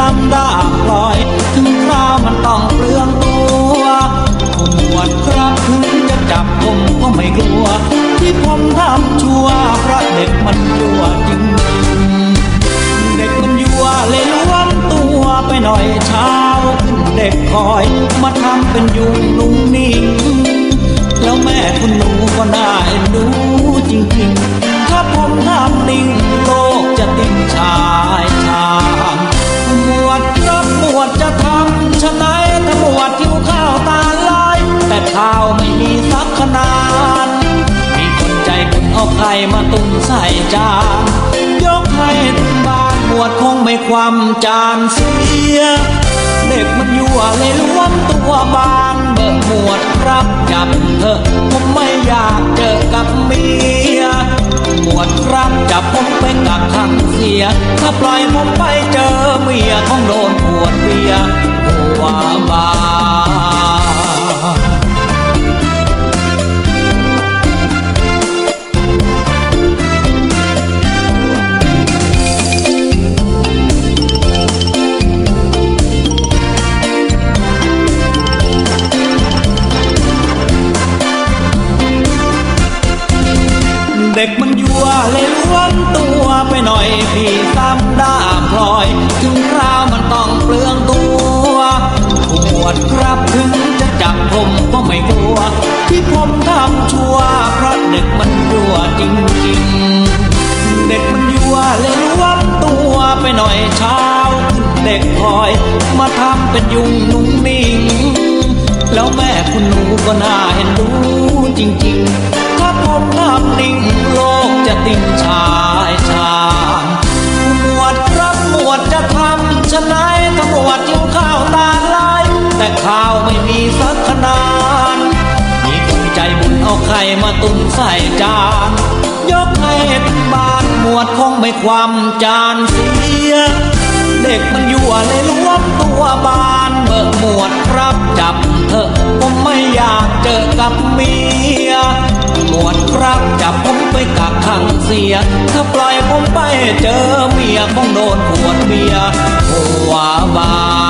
ดำด่างพลอย ถึงคราวมันต้องเปลืองตัวขวดครับถึงจะจับผมก็ไม่กลัว ที่ผมทำชั่วพราะเด็กมันยั่วจริง เด็กมันยั่วเลยล้วมตัวไปหน่อยเช้าขึ้นเด็กคอย มาทำเป็นยุงนุ่งนิ่ง มาตุ้นใส่จานยกให้ถึงบ้านหมวดคงไม่ความจานเสีย เด็กมันยั่วเลยล้วนตัวบานเบิกหมวดครับจับเถอผมไม่อยากเจอกับเมียหมวดครับจับผมไปกักขังเสีย ถ้าปล่อยผมไปเจอเมียคงโดนปวดเบียหัวบาน ด็กมันยั่วเลยล้วนตัวไปหน่อยพี่ซ้ำด้ามพลอย ถึงคราวมันต้องเปลืองตัวปวดครับถึงจะจับผมก็ไม่กลัว ที่ผมทำชั่วเพราะเด็กมันยั่วจริงๆ เด็กมันยั่วเลยล้วนตัวไปหน่อยเช้า เด็กคอยมาทำเป็นยุงนุ่งนิ่งแล้วแม่คุณหนูก็น่าเห็นดูจริงๆ ถ้าผมทำนิ่ง ตุนใส่จาน ยกให้เป็นบานหมวดคงไม่ความจานเสีย เด็กมันยั่วเลยล้วนตัวบานเบิกหมวดครับจับเถอะผมไม่อยากเจอกับเมีย หมวดครับจับผมไปกักขังเสีย ถ้าปล่อยผมไปเจอเมียคงโดนขวดเบียร์หัวบาน